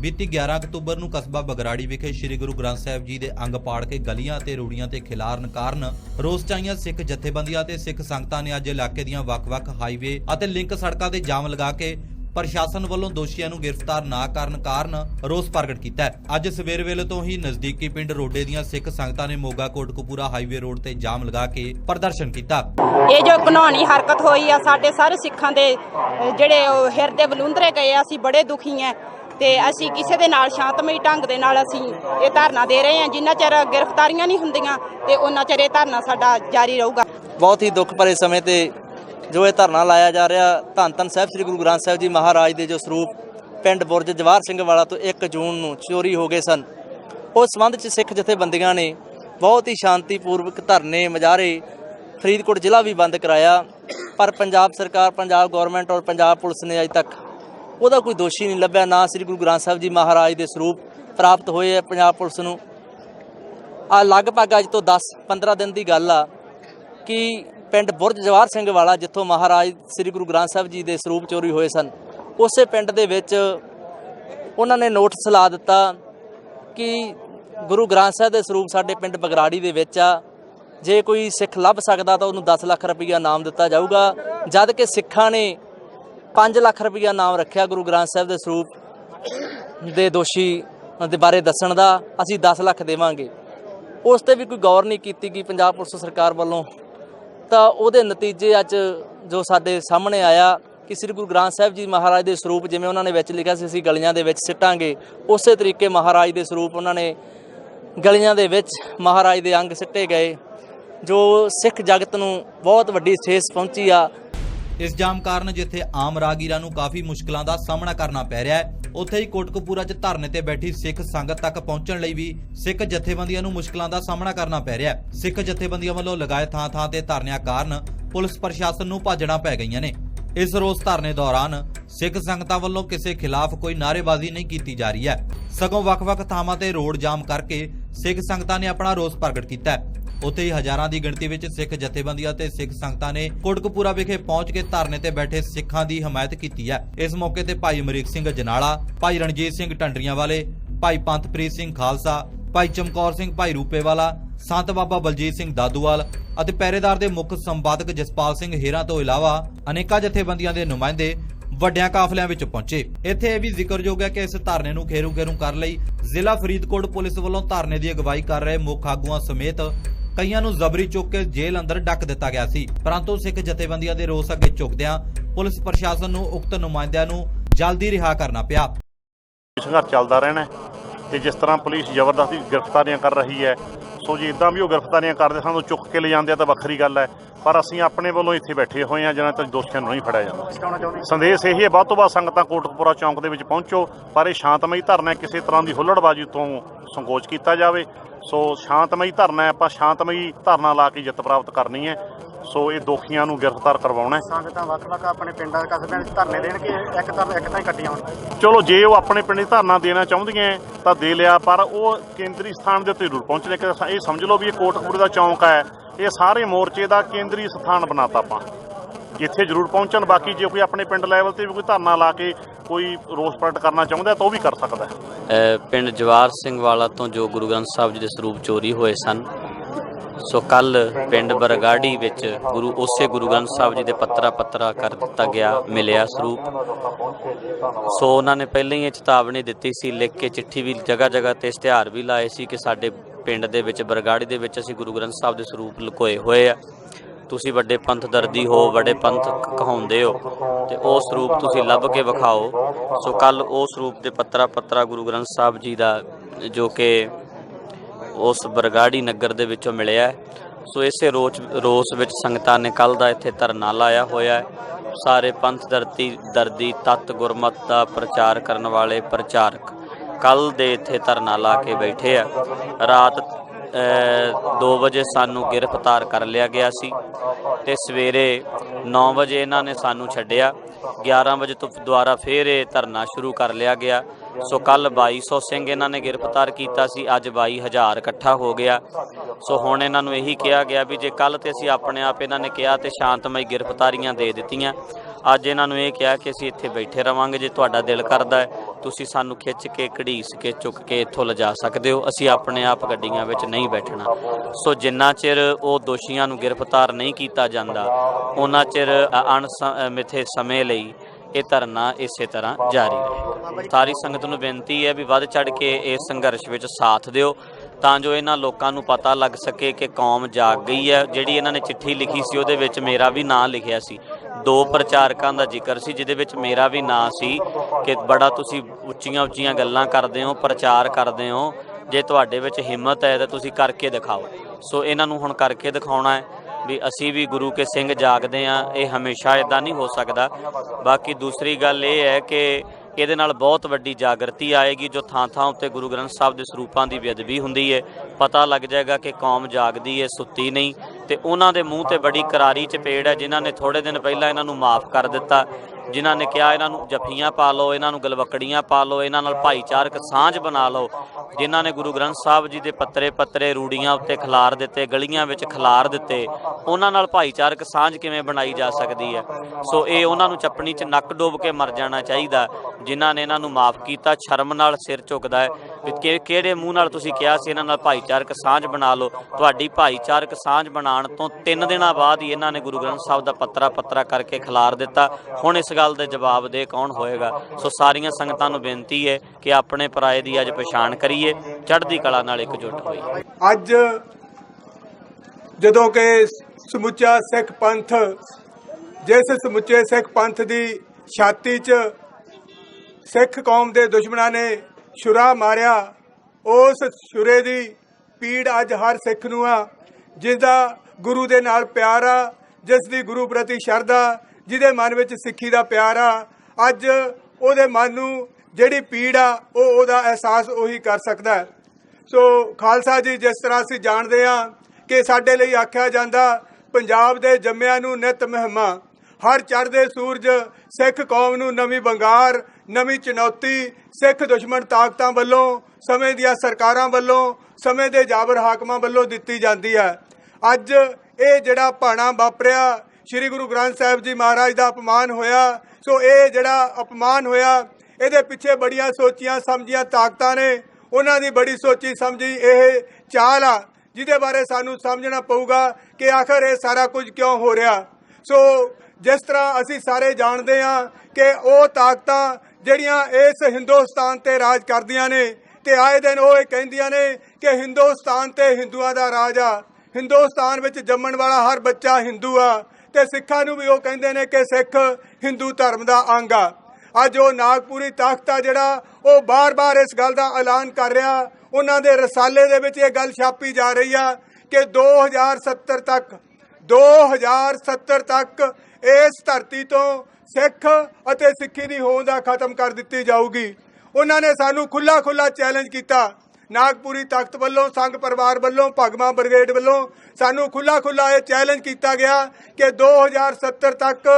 ਬੀਤੀ 11 ਅਕਤੂਬਰ ਨੂੰ ਕਸਬਾ ਬਗਰਾੜੀ ਵਿਖੇ ਸ੍ਰੀ ਗੁਰੂ ਗ੍ਰੰਥ ਸਾਹਿਬ ਜੀ ਦੇ ਅੰਗ ਪਾੜ ਕੇ ਗਲੀਆਂ ਤੇ ਰੂੜੀਆਂ ਤੇ ਖਿਲਾਰਨ ਕਾਰਨ ਰੋਸ ਚਾਈਆਂ ਸਿੱਖ ਜਥੇਬੰਦੀਆਂ ਤੇ ਸਿੱਖ ਸੰਗਤਾਂ ਨੇ ਅੱਜ ਇਲਾਕੇ ਦੀਆਂ ਵੱਖ-ਵੱਖ ਹਾਈਵੇ ਅਤੇ ਲਿੰਕ ਸੜਕਾਂ ਤੇ ਜਾਮ ਲਗਾ ਕੇ ਪ੍ਰਸ਼ਾਸਨ ਵੱਲੋਂ ਦੋਸ਼ੀਆਂ ਨੂੰ ਗ੍ਰਿਫਤਾਰ ਨਾ ਕਰਨ ਕਾਰਨ ਰੋਸ ਪ੍ਰਗਟ ਕੀਤਾ ਹੈ। ਅੱਜ ਸਵੇਰ ਵੇਲੇ ਤੋਂ ਹੀ ਨਜ਼ਦੀਕੀ ਪਿੰਡ ਰੋਡੇ ਦੀਆਂ ਸਿੱਖ ਸੰਗਤਾਂ ਨੇ ਮੋਗਾ ਕੋਟਕਪੂਰਾ ਹਾਈਵੇ ਰੋਡ ਤੇ ਜਾਮ ਲਗਾ ਕੇ ਪ੍ਰਦਰਸ਼ਨ ਕੀਤਾ ਇਹ ਜੋ ਘਨੌਣੀ ਹਰਕਤ ਹੋਈ ਆ, ਸਾਡੇ ਸਾਰੇ ਸਿੱਖਾਂ ਦੇ ਜਿਹੜੇ ਹਿਰਦੇ ਬਲੁੰਦਰੇ ਗਏ ਆ, ਅਸੀਂ ਬੜੇ ਦੁਖੀ ਆ ਤੇ ਅਸੀਂ ਕਿਸੇ ਦੇ ਨਾਲ ਸ਼ਾਂਤਮਈ ਢੰਗ ਦੇ ਨਾਲ ਅਸੀਂ ਇਹ ਧਰਨਾ ਦੇ ਰਹੇ ਹਾਂ। ਜਿੰਨਾ ਚਿਰ ਗ੍ਰਿਫਤਾਰੀਆਂ ਨਹੀਂ ਹੁੰਦੀਆਂ ਤੇ ਉਹਨਾਂ ਚਿਰ ਇਹ ਧਰਨਾ ਸਾਡਾ ਜਾਰੀ ਰਹੂਗਾ। ਬਹੁਤ ਹੀ ਦੁੱਖ ਭਰੇ ਸਮੇਂ ਤੇ ਜੋ ਇਹ ਧਰਨਾ ਲਾਇਆ ਜਾ ਰਿਹਾ, ਧੰਨ ਧੰਨ ਸਾਹਿਬ ਸ੍ਰੀ ਗੁਰੂ ਗ੍ਰੰਥ ਸਾਹਿਬ ਜੀ ਮਹਾਰਾਜ ਦੇ ਜੋ ਸਰੂਪ ਪਿੰਡ ਬੁਰਜ ਜਵਾਹਰ ਸਿੰਘ ਵਾਲਾ ਤੋਂ 1 ਜੂਨ ਨੂੰ ਚੋਰੀ ਹੋ ਗਏ ਸਨ। ਉਸ ਸੰਬੰਧ ਚ ਸਿੱਖ ਜਥੇਬੰਦੀਆਂ ਨੇ ਬਹੁਤ ਹੀ ਸ਼ਾਂਤੀਪੂਰਵਕ ਧਰਨੇ ਮਜਾਰੇ ਫਰੀਦਕੋਟ ਜ਼ਿਲ੍ਹਾ ਵੀ ਬੰਦ ਕਰਾਇਆ। ਪਰ ਪੰਜਾਬ ਸਰਕਾਰ, ਪੰਜਾਬ ਗਵਰਨਮੈਂਟ ਔਰ ਪੰਜਾਬ ਪੁਲਿਸ ਨੇ ਅਜੇ ਤੱਕ ਉਹਦਾ ਕੋਈ ਦੋਸ਼ੀ ਨਹੀਂ ਲੱਭਿਆ, ਨਾ ਸ੍ਰੀ ਗੁਰੂ ਗ੍ਰੰਥ ਸਾਹਿਬ ਜੀ ਮਹਾਰਾਜ ਦੇ ਸਰੂਪ ਪ੍ਰਾਪਤ ਹੋਏ ਹੈ ਪੰਜਾਬ ਪੁਲਿਸ ਨੂੰ। ਆ ਲਗਭਗ ਅੱਜ ਤੋਂ 10 15 ਦਿਨ ਦੀ ਗੱਲ ਆ ਕਿ ਪਿੰਡ ਬੁਰਜ ਜਵਾਹਰ ਸਿੰਘ ਵਾਲਾ, ਜਿੱਥੋਂ ਮਹਾਰਾਜ ਸ੍ਰੀ ਗੁਰੂ ਗ੍ਰੰਥ ਸਾਹਿਬ ਜੀ ਦੇ ਸਰੂਪ ਚੋਰੀ ਹੋਏ ਸਨ, ਉਸੇ ਪਿੰਡ ਦੇ ਵਿੱਚ ਉਹਨਾਂ ਨੇ ਨੋਟਿਸ ਲਾ ਦਿੱਤਾ ਕਿ ਗੁਰੂ ਗ੍ਰੰਥ ਸਾਹਿਬ ਦੇ ਸਰੂਪ ਸਾਡੇ ਪਿੰਡ ਬਗਰਾੜੀ ਦੇ ਵਿੱਚ ਆ। ਜੇ ਕੋਈ ਸਿੱਖ ਲੱਭ ਸਕਦਾ ਤਾਂ ਉਹਨੂੰ 10 ਲੱਖ ਰੁਪਈਆ ਇਨਾਮ ਦਿੱਤਾ ਜਾਊਗਾ। ਜਦ ਕਿ ਸਿੱਖਾਂ ਨੇ 5 ਲੱਖ ਰੁਪਈਆ ਨਾਮ ਰੱਖਿਆ ਗੁਰੂ ਗ੍ਰੰਥ ਸਾਹਿਬ ਦੇ ਸਰੂਪ ਦੇ ਦੋਸ਼ੀ ਦੇ ਬਾਰੇ ਦੱਸਣ ਦਾ ਅਸੀਂ 10 ਲੱਖ ਦੇਵਾਂਗੇ। ਉਸ ਤੇ ਵੀ ਕੋਈ ਗੌਰ ਨਹੀਂ ਕੀਤੀ ਗਈ ਪੰਜਾਬ ਪੁਲਿਸ ਸਰਕਾਰ ਵੱਲੋਂ। ਤਾਂ ਉਹਦੇ ਨਤੀਜੇ ਅੱਜ ਜੋ ਸਾਡੇ ਸਾਹਮਣੇ ਆਇਆ ਕਿ ਸ੍ਰੀ ਗੁਰੂ ਗ੍ਰੰਥ ਸਾਹਿਬ ਜੀ ਮਹਾਰਾਜ ਦੇ ਸਰੂਪ ਜਿਵੇਂ ਉਹਨਾਂ ਨੇ ਵਿੱਚ ਲਿਖਿਆ ਸੀ, ਅਸੀਂ ਗਲੀਆਂ ਦੇ ਵਿੱਚ ਸਿੱਟਾਂਗੇ। ਉਸੇ ਤਰੀਕੇ ਮਹਾਰਾਜ ਦੇ ਸਰੂਪ ਉਹਨਾਂ ਨੇ ਗਲੀਆਂ ਦੇ ਵਿੱਚ ਮਹਾਰਾਜ ਦੇ ਅੰਗ ਸਿੱਟੇ ਗਏ, ਜੋ ਸਿੱਖ ਜਗਤ ਨੂੰ ਬਹੁਤ ਵੱਡੀ ਸੇਸ ਪਹੁੰਚੀ ਆ। ਇਸ ਜਾਮ ਕਾਰਨ ਜਿੱਥੇ ਆਮ ਰਾਗੀਰਾਂ ਨੂੰ ਕਾਫੀ ਮੁਸ਼ਕਲਾਂ ਦਾ ਸਾਹਮਣਾ ਕਰਨਾ ਪੈ ਰਿਹਾ ਹੈ, ਉੱਥੇ ਹੀ ਕੋਟਕਪੂਰਾ 'ਚ ਧਰਨੇ ਤੇ ਬੈਠੀ ਸਿੱਖ ਸੰਗਤ ਤੱਕ ਪਹੁੰਚਣ ਲਈ ਵੀ ਸਿੱਖ ਜਥੇਬੰਦੀਆਂ ਨੂੰ ਮੁਸ਼ਕਲਾਂ ਦਾ ਸਾਹਮਣਾ ਕਰਨਾ ਪੈ ਰਿਹਾ ਹੈ। ਸਿੱਖ ਜਥੇਬੰਦੀਆਂ ਵੱਲੋਂ ਲਗਾਏ ਥਾਂ-ਥਾਂ ਤੇ ਧਰਨਿਆਂ ਕਾਰਨ ਪੁਲਿਸ ਪ੍ਰਸ਼ਾਸਨ ਨੂੰ ਭਾਜਣਾ ਪੈ ਗਈਆਂ ਨੇ। ਇਸ ਰੋਸ ਧਰਨੇ ਦੌਰਾਨ ਸਿੱਖ ਸੰਗਤਾਂ ਵੱਲੋਂ ਕਿਸੇ ਖਿਲਾਫ ਕੋਈ ਨਾਅਰੇਬਾਜ਼ੀ ਨਹੀਂ ਕੀਤੀ ਜਾ ਰਹੀ ਹੈ। ਸਗੋਂ ਵੱਖ-ਵੱਖ ਥਾਵਾਂ ਤੇ ਰੋਡ ਜਾਮ ਕਰਕੇ ਸਿੱਖ ਸੰਗਤਾਂ ਨੇ ਆਪਣਾ ਰੋਸ ਪ੍ਰਗਟ ਕੀਤਾ ਹੈ। ਉੱਥੇ ਹੀ ਹਜ਼ਾਰਾਂ ਦੀ ਗਿਣਤੀ ਵਿੱਚ ਸਿੱਖ ਜਥੇਬੰਦੀਆਂ ਤੇ ਸਿੱਖ ਸੰਗਤਾਂ ਨੇ ਕੋਟਕਪੂਰਾ ਵਿਖੇ ਪਹੁੰਚ ਕੇ ਧਰਨੇ ਤੇ ਬੈਠੇ ਸਿੱਖਾਂ ਦੀ ਹਮਾਇਤ ਕੀਤੀ ਹੈ। ਇਸ ਮੌਕੇ ਤੇ ਭਾਈ ਅਮਰੀਕ ਸਿੰਘ ਜਨਾਲਾ, ਭਾਈ ਰਣਜੀਤ ਸਿੰਘ ਟੰਡਰੀਆਂ ਵਾਲੇ, ਭਾਈ ਪੰਥਪ੍ਰੀਤ ਸਿੰਘ ਖਾਲਸਾ, ਭਾਈ ਚਮਕੌਰ ਸਿੰਘ ਭਾਈ ਰੂਪੇਵਾਲਾ, ਸੰਤ ਬਾਬਾ ਬਲਜੀਤ ਸਿੰਘ ਦਾਦੂਵਾਲ ਅਤੇ ਪਹਿਰੇਦਾਰ ਦੇ ਮੁੱਖ ਸੰਪਾਦਕ ਜਸਪਾਲ ਸਿੰਘ ਹੀਰਾ ਤੋਂ ਇਲਾਵਾ ਅਨੇਕਾਂ ਜਥੇਬੰਦੀਆਂ ਦੇ ਨੁਮਾਇੰਦੇ ਵੱਡਿਆਂ ਕਾਫਲਿਆਂ ਵਿੱਚ ਪਹੁੰਚੇ। ਇੱਥੇ ਇਹ ਵੀ ਜ਼ਿਕਰਯੋਗ ਹੈ ਕਿ ਇਸ ਧਰਨੇ ਨੂੰ ਖੇਰੂ ਖੇਰੂ ਕਰਨ ਲਈ ਜ਼ਿਲ੍ਹਾ ਫਰੀਦਕੋਟ ਪੁਲਿਸ ਵੱਲੋਂ ਧਰਨੇ ਦੀ ਅਗਵਾਈ ਕਰ ਰਹੇ ਮੁੱਖ ਆਗੂਆਂ ਸਮੇਤ ਕਈਆਂ ਨੂੰ ਜ਼ਬਰੀ ਚੁੱਕ ਕੇ ਜੇਲ੍ਹ ਅੰਦਰ ਡੱਕ ਦਿੱਤਾ ਗਿਆ ਸੀ। ਪਰੰਤੂ ਸਿੱਖ ਜਥੇਬੰਦੀਆਂ ਦੇ ਰੋਸ ਅੱਗੇ ਝੁਕਦਿਆਂ ਪੁਲਿਸ ਪ੍ਰਸ਼ਾਸਨ ਨੂੰ ਉਕਤ ਨੁਮਾਇੰਦਿਆਂ ਨੂੰ ਜਲਦੀ ਰਿਹਾ ਕਰਨਾ ਪਿਆ। ਸੰਘਰਸ਼ ਚੱਲਦਾ ਰਹਿਣਾ ਤੇ ਜਿਸ ਤਰ੍ਹਾਂ ਪੁਲਿਸ ਜ਼ਬਰਦਸਤੀ ਗ੍ਰਿਫਤਾਰੀਆਂ ਕਰ ਰਹੀ ਹੈ, ਸੋ ਜੇ ਇਦਾਂ ਵੀ ਉਹ ਗ੍ਰਿਫਤਾਰੀਆਂ ਕਰਦੇ ਸਾਨੂੰ ਚੁੱਕ ਕੇ ਲੈ ਜਾਂਦੇ ਆ ਤਾਂ ਵੱਖਰੀ ਗੱਲ ਹੈ। ਪਰ ਅਸੀਂ ਆਪਣੇ ਵੱਲੋਂ ਇੱਥੇ ਬੈਠੇ ਹੋਏ ਆ ਜਿਨ੍ਹਾਂ ਤੱਕ ਦੋਸ਼ੀਆਂ ਨੂੰ ਨਹੀਂ ਫੜਿਆ ਜਾਂਦਾ। ਸੰਦੇਸ਼ ਇਹੀ ਹੈ, ਵੱਧ ਤੋਂ ਵੱਧ ਸੰਗਤਾਂ ਕੋਟਕਪੂਰਾ ਚੌਂਕ ਦੇ ਵਿੱਚ ਪਹੁੰਚੋ, ਪਰ ਇਹ ਸ਼ਾਂਤਮਈ ਧਰਨਾ ਕਿਸੇ ਤਰ੍ਹਾਂ ਦੀ ਹੁੱਲੜਬਾਜ਼ੀ ਤੋਂ ਸੰਕੋਚ ਕੀਤਾ ਜਾਵੇ। ਸੋ ਸ਼ਾਂਤਮਈ ਧਰਨਾ ਹੈ, ਆਪਾਂ ਸ਼ਾਂਤਮਈ ਧਰਨਾ ਲਾ ਕੇ ਜਿੱਤ ਪ੍ਰਾਪਤ ਕਰਨੀ ਹੈ। ਸੋ ਇਹ ਦੋਖੀਆਂ ਨੂੰ ਗ੍ਰਿਫਤਾਰ ਕਰਵਾਉਣਾ ਹੈ। ਸੰਗਤਾਂ ਵੱਖ-ਵੱਖ ਆਪਣੇ ਪਿੰਡਾਂ ਕਸਬਿਆਂ ਵਿੱਚ ਧਰਨੇ ਦੇਣ ਕਿ ਇੱਕ ਧਰਨਾ ਇੱਕ ਤਾਂ ਹੀ ਕੱਟੀਆਂ ਹੋਣ ਚਲੋ ਜੇ ਉਹ ਆਪਣੇ ਪਿੰਡ ਧਰਨਾ ਦੇਣਾ ਚਾਹੁੰਦੀਆਂ ਤਾਂ ਦੇ ਲਿਆ ਪਰ ਉਹ ਕੇਂਦਰੀ ਸਥਾਨ ਦੇ ਉੱਤੇ ਜ਼ਰੂਰ ਪਹੁੰਚਣੇ ਕਿ ਇਹ ਸਮਝ ਲਓ ਵੀ ਇਹ ਕੋਟਕਪੂਰੇ ਦਾ ਚੌਂਕ ਹੈ ਇਹ ਸਾਰੇ ਮੋਰਚੇ ਦਾ ਕੇਂਦਰੀ ਸਥਾਨ ਬਣਾਤਾ ਆਪਾਂ। ਇੱਥੇ ਜ਼ਰੂਰ ਪਹੁੰਚਣ, ਬਾਕੀ ਜੇ ਕੋਈ ਆਪਣੇ ਪਿੰਡ ਲੈਵਲ ਤੇ ਵੀ ਕੋਈ ਧਰਨਾ ਲਾ ਕੇ ਕੋਈ ਰੋਸ ਪ੍ਰਗਟ ਕਰਨਾ ਚਾਹੁੰਦਾ ਤਾਂ ਉਹ ਵੀ ਕਰ ਸਕਦਾ ਪਿੰਡ ਜਵਾਰ ਸਿੰਘ ਵਾਲਾ ਤੋਂ ਜੋ ਗੁਰੂ ਗ੍ਰੰਥ ਸਾਹਿਬ ਜੀ ਦੇ ਸਰੂਪ ਚੋਰੀ ਹੋਏ ਸਨ, ਸੋ ਕੱਲ ਪਿੰਡ ਬਰਗਾੜੀ ਵਿੱਚ ਗੁਰੂ, ਉਸੇ ਗੁਰੂ ਗ੍ਰੰਥ ਸਾਹਿਬ ਜੀ ਦੇ ਪੱਤਰਾ ਪੱਤਰਾ ਕਰ ਦਿੱਤਾ ਗਿਆ, ਮਿਲਿਆ ਸਰੂਪ। ਸੋ ਉਹਨਾਂ ਨੇ ਪਹਿਲਾਂ ਹੀ ਇਹ ਚੇਤਾਵਨੀ ਦਿੱਤੀ ਸੀ, ਲਿਖ ਕੇ ਚਿੱਠੀ ਵੀ ਜਗ੍ਹਾ ਜਗ੍ਹਾ ਤੇ ਇਸ਼ਤਿਹਾਰ ਵੀ ਲਾਏ ਸੀ ਕਿ ਸਾਡੇ ਪਿੰਡ ਦੇ ਵਿੱਚ, ਬਰਗਾੜੀ ਦੇ ਵਿੱਚ ਅਸੀਂ ਗੁਰੂ ਗ੍ਰੰਥ ਸਾਹਿਬ ਦੇ ਸਰੂਪ ਲੁਕੋਏ ਹੋਏ ਆ। ਤੁਸੀਂ ਵੱਡੇ ਪੰਥ ਦਰਦੀ ਹੋ, ਵੱਡੇ ਪੰਥ ਕਹਾਉਂਦੇ ਹੋ ਤੇ ਉਹ ਸਰੂਪ ਤੁਸੀਂ ਲੱਭ ਕੇ ਵਿਖਾਓ। ਸੋ ਕੱਲ ਉਹ ਸਰੂਪ ਦੇ ਪੱਤਰਾ ਪੱਤਰਾ ਗੁਰੂ ਗ੍ਰੰਥ ਸਾਹਿਬ ਜੀ ਦਾ, ਜੋ ਕਿ ਉਸ ਬਰਗਾੜੀ ਨਗਰ ਦੇ ਵਿੱਚੋਂ ਮਿਲਿਆ ਸੋ ਇਸੇ ਰੋਚ, ਰੋਸ ਵਿੱਚ ਸੰਗਤਾਂ ਨੇ ਕੱਲ ਦਾ ਇੱਥੇ ਧਰਨਾ ਲਾਇਆ ਹੋਇਆ ਸਾਰੇ ਪੰਥ ਦਰਦੀ ਦਰਦੀ, ਤਤ, ਗੁਰਮਤ ਦਾ ਪ੍ਰਚਾਰ ਕਰਨ ਵਾਲੇ ਪ੍ਰਚਾਰਕ ਕੱਲ ਦੇ ਇੱਥੇ ਧਰਨਾ ਲਾ ਕੇ ਬੈਠੇ ਆ। ਰਾਤ 2 ਵਜੇ ਸਾਨੂੰ ਗ੍ਰਿਫਤਾਰ ਕਰ ਲਿਆ ਗਿਆ ਸੀ ਤੇ ਸਵੇਰੇ 9 ਵਜੇ ਇਹਨਾਂ ਨੇ ਸਾਨੂੰ ਛੱਡਿਆ। 11 ਵਜੇ ਤੋਂ ਦੁਬਾਰਾ ਫੇਰ ਇਹ ਧਰਨਾ ਸ਼ੁਰੂ ਕਰ ਲਿਆ ਗਿਆ। ਸੋ ਕੱਲ 2200 ਸਿੰਘ ਇਹਨਾਂ ਨੇ ਗ੍ਰਿਫਤਾਰ ਕੀਤਾ ਸੀ, ਅੱਜ 22000 ਇਕੱਠਾ ਹੋ ਗਿਆ। ਸੋ ਹੁਣ ਇਹਨਾਂ ਨੂੰ ਇਹੀ ਕਿਹਾ ਗਿਆ ਵੀ ਜੇ ਕੱਲ ਤੇ ਅਸੀਂ ਆਪਣੇ ਆਪ ਇਹਨਾਂ ਨੇ ਕਿਹਾ ਤੇ ਸ਼ਾਂਤਮਈ ਗ੍ਰਿਫਤਾਰੀਆਂ ਦੇ ਦਿੱਤੀਆਂ ਅੱਜ ਇਹਨਾਂ ਨੂੰ ਇਹ ਕਿਹਾ ਕਿ ਅਸੀਂ ਇੱਥੇ ਬੈਠੇ ਰਵਾਂਗੇ, ਜੇ ਤੁਹਾਡਾ ਦਿਲ ਕਰਦਾ ਹੈ, ਤੁਸੀਂ ਸਾਨੂੰ ਖਿੱਚ ਕੇ, ਘੜੀਸ ਕੇ, ਚੁੱਕ ਕੇ ਇੱਥੋਂ ਲਿਜਾ ਸਕਦੇ ਹੋ। ਅਸੀਂ ਆਪਣੇ ਆਪ ਗੱਡੀਆਂ ਵਿੱਚ ਨਹੀਂ ਬੈਠਣਾ। ਸੋ ਜਿੰਨਾ ਚਿਰ ਉਹ ਦੋਸ਼ੀਆਂ ਨੂੰ ਗ੍ਰਿਫਤਾਰ ਨਹੀਂ ਕੀਤਾ ਜਾਂਦਾ, ਉਹਨਾਂ ਚਿਰ ਅਣਮਿੱਥੇ ਸਮੇਂ ਲਈ ਇਹ ਧਰਨਾ ਇਸੇ ਤਰ੍ਹਾਂ ਜਾਰੀ ਰਹੇਗਾ ਸਾਰੀ ਸੰਗਤ ਨੂੰ ਬੇਨਤੀ ਹੈ ਵੀ ਵੱਧ ਚੜ ਕੇ ਇਸ ਸੰਘਰਸ਼ ਵਿੱਚ ਸਾਥ ਦਿਓ। ਤਾਂ ਜੋ ਇਹਨਾਂ ਲੋਕਾਂ ਨੂੰ ਪਤਾ ਲੱਗ ਸਕੇ ਕਿ ਕੌਮ ਜਾਗ ਗਈ ਹੈ। ਜਿਹੜੀ ਇਹਨਾਂ ਨੇ ਚਿੱਠੀ ਲਿਖੀ ਸੀ, ਉਹਦੇ ਵਿੱਚ ਮੇਰਾ ਵੀ ਨਾਂ ਲਿਖਿਆ ਸੀ। ਦੋ ਪ੍ਰਚਾਰਕਾਂ ਦਾ ਜ਼ਿਕਰ ਸੀ, ਜਿਹਦੇ ਵਿੱਚ ਮੇਰਾ ਵੀ ਨਾਂ ਸੀ ਕਿ ਬੜਾ ਤੁਸੀਂ ਉੱਚੀਆਂ ਉੱਚੀਆਂ ਗੱਲਾਂ ਕਰਦੇ ਹੋ, ਪ੍ਰਚਾਰ ਕਰਦੇ ਹੋ। ਜੇ ਤੁਹਾਡੇ ਵਿੱਚ ਹਿੰਮਤ ਹੈ, ਤਾਂ ਤੁਸੀਂ ਕਰਕੇ ਦਿਖਾਓ। ਸੋ ਇਹਨਾਂ ਨੂੰ ਹੁਣ ਕਰਕੇ ਦਿਖਾਉਣਾ ਹੈ ਵੀ ਅਸੀਂ ਵੀ ਗੁਰੂ ਕੇ ਸਿੰਘ ਜਾਗਦੇ ਆ ਇਹ ਹਮੇਸ਼ਾ ਇਦਾਂ ਨਹੀਂ ਹੋ ਸਕਦਾ। ਬਾਕੀ ਦੂਸਰੀ ਗੱਲ ਇਹ ਹੈ ਕਿ ਇਹਦੇ ਨਾਲ ਬਹੁਤ ਵੱਡੀ ਜਾਗਰਤੀ ਆਏਗੀ, ਜੋ ਥਾਂ-ਥਾਂ ਉੱਤੇ ਗੁਰੂ ਗ੍ਰੰਥ ਸਾਹਿਬ ਦੇ ਸਰੂਪਾਂ ਦੀ ਬੇਅਦਬੀ ਹੁੰਦੀ ਹੈ ਪਤਾ ਲੱਗ ਜਾਏਗਾ ਕਿ ਕੌਮ ਜਾਗਦੀ ਹੈ ਸੁੱਤੀ ਨਹੀਂ। ਤੇ ਉਹਨਾਂ ਦੇ ਮੂੰਹ ਤੇ ਬੜੀ ਕਰਾਰੀ ਚਪੇੜ ਹੈ, ਜਿਨ੍ਹਾਂ ਨੇ ਥੋੜੇ ਦਿਨ ਪਹਿਲਾਂ ਇਹਨਾਂ ਨੂੰ ਮਾਫ ਕਰ ਦਿੱਤਾ। ਜਿਨ੍ਹਾਂ ਨੇ ਕਿਹਾ ਇਹਨਾਂ ਨੂੰ ਜਫੀਆਂ ਪਾ ਲਓ, ਇਹਨਾਂ ਨੂੰ ਗਲਵਕੜੀਆਂ ਪਾ ਲਓ, ਇਹਨਾਂ ਨਾਲ ਭਾਈਚਾਰਕ ਸਾਂਝ ਬਣਾ ਲਓ, ਜਿਨ੍ਹਾਂ ਨੇ ਗੁਰੂ ਗ੍ਰੰਥ ਸਾਹਿਬ ਜੀ ਦੇ ਪੱਤਰੇ ਪੱਤਰੇ ਰੂੜੀਆਂ ਉੱਤੇ ਖਿਲਾਰ ਦਿੱਤੇ, ਗਲੀਆਂ ਵਿੱਚ ਖਿਲਾਰ ਦਿੱਤੇ, ਉਹਨਾਂ ਨਾਲ ਭਾਈਚਾਰਕ ਸਾਂਝ ਕਿਵੇਂ ਬਣਾਈ ਜਾ ਸਕਦੀ ਹੈ? ਸੋ ਇਹ ਉਹਨਾਂ ਨੂੰ ਚੱਪਣੀ 'ਚ ਨੱਕ ਡੋਬ ਕੇ ਮਰ ਜਾਣਾ ਚਾਹੀਦਾ, ਜਿਨ੍ਹਾਂ ਨੇ ਇਹਨਾਂ ਨੂੰ ਮਾਫ ਕੀਤਾ, ਸ਼ਰਮ ਨਾਲ ਸਿਰ ਝੁਕਦਾ ਹੈ। ਕਿ- ਕਿਹੜੇ ਮੂੰਹ ਨਾਲ ਤੁਸੀਂ ਕਿਹਾ ਸੀ ਇਹਨਾਂ ਨਾਲ ਭਾਈਚਾਰਕ ਸਾਂਝ ਬਣਾ ਲਓ? ਤੁਹਾਡੀ ਭਾਈਚਾਰਕ ਸਾਂਝ ਬਣਾਉਣ ਤੋਂ 3 ਦਿਨਾਂ ਬਾਅਦ ਹੀ ਇਹਨਾਂ ਨੇ ਗੁਰੂ ਗ੍ਰੰਥ ਸਾਹਿਬ ਦਾ ਪੱਤਰਾ ਪੱਤਰਾ ਕਰਕੇ ਖਿਲਾਰ ਦਿੱਤਾ। ਹੁਣ ਇਸ ਗੱਲ ਦੇ ਜਵਾਬ ਦੇ ਕੌਣ ਹੋਏਗਾ? ਸੋ ਸਾਰੀਆਂ ਸੰਗਤਾਂ ਨੂੰ ਬੇਨਤੀ ਹੈ ਕਿ ਆਪਣੇ ਪਰਾਏ ਦੀ ਅੱਜ ਪਛਾਣ ਕਰੀਏ, ਚੜ੍ਹਦੀ ਕਲਾ ਨਾਲ ਇਕਜੁੱਟ ਹੋਈਏ। ਅੱਜ ਜਦੋਂ ਕਿ ਸਮੁੱਚਾ ਸਿੱਖ ਪੰਥ, ਜਿਸ ਸਮੁੱਚੇ ਸਿੱਖ ਪੰਥ ਦੀ ਛਾਤੀ 'ਚ ਸਿੱਖ ਕੌਮ ਦੇ ਦੁਸ਼ਮਣਾਂ ਨੇ ਛੁਰਾ ਮਾਰਿਆ, ਉਸ ਛੁਰੇ ਦੀ ਪੀੜ ਅੱਜ ਹਰ ਸਿੱਖ ਨੂੰ ਆ ਜਿਹਦਾ ਗੁਰੂ ਦੇ ਨਾਲ ਪਿਆਰ ਆ ਜਿਸ ਦੀ ਗੁਰੂ ਪ੍ਰਤੀ ਸ਼ਰਧਾ ਜਿਹਦੇ ਮਨ ਵਿੱਚ ਸਿੱਖੀ ਦਾ ਪਿਆਰ ਆ, ਅੱਜ ਉਹਦੇ ਮਨ ਨੂੰ ਜਿਹੜੀ ਪੀੜ ਆ, ਉਹ ਉਹਦਾ ਅਹਿਸਾਸ ਉਹੀ ਕਰ ਸਕਦਾ ਸੋ ਖਾਲਸਾ ਜੀ, ਜਿਸ ਤਰ੍ਹਾਂ ਅਸੀਂ ਜਾਣਦੇ ਹਾਂ ਕਿ ਸਾਡੇ ਲਈ ਆਖਿਆ ਜਾਂਦਾ, ਪੰਜਾਬ ਦੇ ਜੰਮਿਆਂ ਨੂੰ ਨਿਤ ਮਹਿਮਾ, ਹਰ ਚੜ੍ਹਦੇ ਸੂਰਜ, ਸਿੱਖ ਕੌਮ ਨੂੰ ਨਵੀਂ ਬੰਗਾਰ ਨਵੀਂ ਚੁਣੌਤੀ, ਸਿੱਖ ਦੁਸ਼ਮਣ ਤਾਕਤਾਂ ਵੱਲੋਂ, ਸਮੇਂ ਦੀਆਂ ਸਰਕਾਰਾਂ ਵੱਲੋਂ, ਸਮੇਂ ਦੇ ਜਾਬਰ ਹਾਕਮਾਂ ਵੱਲੋਂ ਦਿੱਤੀ ਜਾਂਦੀ ਹੈ। ਅੱਜ ਇਹ ਜਿਹੜਾ ਭਾਣਾ ਵਾਪਰਿਆ ਸ੍ਰੀ ਗੁਰੂ ਗ੍ਰੰਥ ਸਾਹਿਬ ਜੀ ਮਹਾਰਾਜ ਦਾ ਅਪਮਾਨ ਹੋਇਆ, ਸੋ ਇਹ ਜਿਹੜਾ ਅਪਮਾਨ ਹੋਇਆ, ਇਹਦੇ ਪਿੱਛੇ ਬੜੀਆਂ ਸੋਚੀਆਂ, ਸਮਝੀਆਂ ਤਾਕਤਾਂ ਨੇ। ਉਹਨਾਂ ਦੀ ਬੜੀ ਸੋਚੀ ਸਮਝੀ ਇਹ ਚਾਲ ਆ, ਜਿਹਦੇ ਬਾਰੇ ਸਾਨੂੰ ਸਮਝਣਾ ਪਊਗਾ ਕਿ ਆਖਰ ਇਹ ਸਾਰਾ ਕੁਝ ਕਿਉਂ ਹੋ ਰਿਹਾ। ਸੋ ਜਿਸ ਤਰ੍ਹਾਂ ਅਸੀਂ ਸਾਰੇ ਜਾਣਦੇ ਹਾਂ ਕਿ ਉਹ ਤਾਕਤਾਂ ਜਿਹੜੀਆਂ ਇਸ ਹਿੰਦੁਸਤਾਨ ਤੇ ਰਾਜ ਕਰਦੀਆਂ ਨੇ, ਤੇ ਆਏ ਦਿਨ ਉਹ ਇਹ ਕਹਿੰਦੀਆਂ ਨੇ ਕਿ ਹਿੰਦੁਸਤਾਨ ਤੇ ਹਿੰਦੂਆਂ ਦਾ ਰਾਜ ਆ। ਹਿੰਦੁਸਤਾਨ ਵਿੱਚ ਜੰਮਣ ਵਾਲਾ ਹਰ ਬੱਚਾ ਹਿੰਦੂ ਆ। ਤੇ ਸਿੱਖਾਂ ਨੂੰ ਵੀ ਉਹ ਕਹਿੰਦੇ ਨੇ ਕਿ ਸਿੱਖ ਹਿੰਦੂ ਧਰਮ ਦਾ ਅੰਗ ਆ। ਅੱਜ ਉਹ ਨਾਗਪੁਰੀ ਤਖਤ ਆ ਜਿਹੜਾ ਉਹ ਬਾਰ-ਬਾਰ ਇਸ ਗੱਲ ਦਾ ਐਲਾਨ ਕਰ ਰਿਹਾ। ਉਹਨਾਂ ਦੇ ਰਸਾਲੇ ਦੇ ਵਿੱਚ ਇਹ ਗੱਲ ਛਾਪੀ ਜਾ ਰਹੀ ਆ ਕਿ 2070 ਤੱਕ 2070 ਤੱਕ ਇਸ ਧਰਤੀ ਤੋਂ ਸਿੱਖ ਅਤੇ ਸਿੱਖੀ ਦੀ ਹੋਂਦ ਆ ਖਤਮ ਕਰ ਦਿੱਤੀ ਜਾਊਗੀ। ਉਹਨਾਂ ਨੇ ਸਾਨੂੰ ਖੁੱਲਾ ਖੁੱਲਾ ਚੈਲੰਜ ਕੀਤਾ। ਨਾਗਪੁਰੀ ਤਖਤ ਵੱਲੋਂ, ਸੰਘ ਪਰਿਵਾਰ ਵੱਲੋਂ, ਭਗਵਾ ਬ੍ਰਿਗੇਡ ਵੱਲੋਂ ਸਾਨੂੰ ਖੁੱਲਾ ਖੁੱਲਾ ਇਹ ਚੈਲੰਜ ਕੀਤਾ ਗਿਆ ਕਿ 2070 ਤੱਕ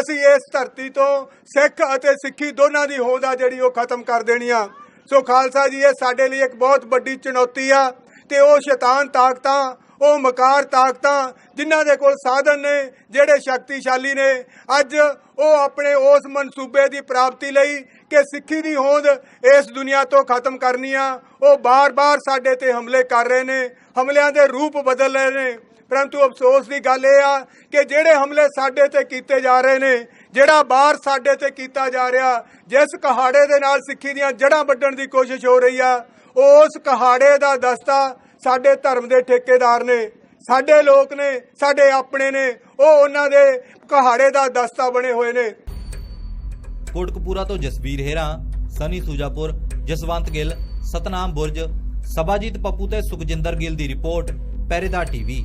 ਅਸੀਂ ਇਸ ਧਰਤੀ ਤੋਂ ਸਿੱਖ ਅਤੇ ਸਿੱਖੀ ਦੋਨਾਂ ਦੀ ਹੋਂਦ ਆ ਜਿਹੜੀ ਉਹ ਖਤਮ ਕਰ ਦੇਣੀ ਆ। ਸੋ ਖਾਲਸਾ ਜੀ, ਇਹ ਸਾਡੇ ਲਈ ਇੱਕ ਬਹੁਤ ਵੱਡੀ ਚੁਣੌਤੀ ਆ ਤੇ ਉਹ ਸ਼ੈਤਾਨ ਤਾਕਤਾਂ, ਉਹ ਮਕਾਰ ਤਾਕਤਾਂ ਜਿਨ੍ਹਾਂ ਦੇ ਕੋਲ ਸਾਧਨ ਨੇ, ਜਿਹੜੇ ਸ਼ਕਤੀਸ਼ਾਲੀ ਨੇ, ਅੱਜ ਉਹ ਆਪਣੇ ਉਸ ਮਨਸੂਬੇ ਦੀ ਪ੍ਰਾਪਤੀ ਲਈ ਕਿ ਸਿੱਖੀ ਦੀ ਹੋਂਦ ਇਸ ਦੁਨੀਆ ਤੋਂ ਖਤਮ ਕਰਨੀ ਆ। ਉਹ ਬਾਰ-ਬਾਰ ਸਾਡੇ ਤੇ ਹਮਲੇ ਕਰ ਰਹੇ ਨੇ, ਹਮਲਿਆਂ ਦੇ ਰੂਪ ਬਦਲ ਰਹੇ ਨੇ। ਪਰੰਤੂ ਅਫਸੋਸ ਦੀ ਗੱਲ ਇਹ ਆ ਕਿ ਜਿਹੜੇ ਹਮਲੇ ਸਾਡੇ ਤੇ ਕੀਤੇ ਜਾ ਰਹੇ ਨੇ, ਜਿਹੜਾ ਬਾਹਰ ਸਾਡੇ ਤੇ ਕੀਤਾ ਜਾ ਰਿਹਾ, ਜਿਸ ਕਹਾੜੇ ਦੇ ਨਾਲ ਸਿੱਖੀ ਦੀਆਂ ਜੜ੍ਹਾਂ ਵੱਢਣ ਦੀ ਕੋਸ਼ਿਸ਼ ਹੋ ਰਹੀ ਆ, ਉਸ ਕਹਾੜੇ ਦਾ ਦਸਤਾ ਸਾਡੇ ਧਰਮ ਦੇ ਠੇਕੇਦਾਰ ਨੇ, ਸਾਡੇ ਲੋਕ ਨੇ, ਸਾਡੇ ਆਪਣੇ ਨੇ, ਉਹ ਉਹਨਾਂ ਦੇ ਕਹਾੜੇ ਦਾ ਦਸਤਾ ਬਣੇ ਹੋਏ ਨੇ। ਕੋਟਕਪੂਰਾ ਤੋਂ ਜਸਵੀਰ ਹੇਰਾ, ਸਨੀ ਸੂਜਾਪੁਰ, ਜਸਵੰਤ ਗਿੱਲ, ਸਤਨਾਮ ਬੁਰਜ ਸਬਾਜੀਤ ਪੱਪੂ ਤੇ ਸੁਖਜਿੰਦਰ ਗਿੱਲ ਦੀ ਰਿਪੋਰਟ ਪਹਿਰੇਦਾਰ ਟੀਵੀ।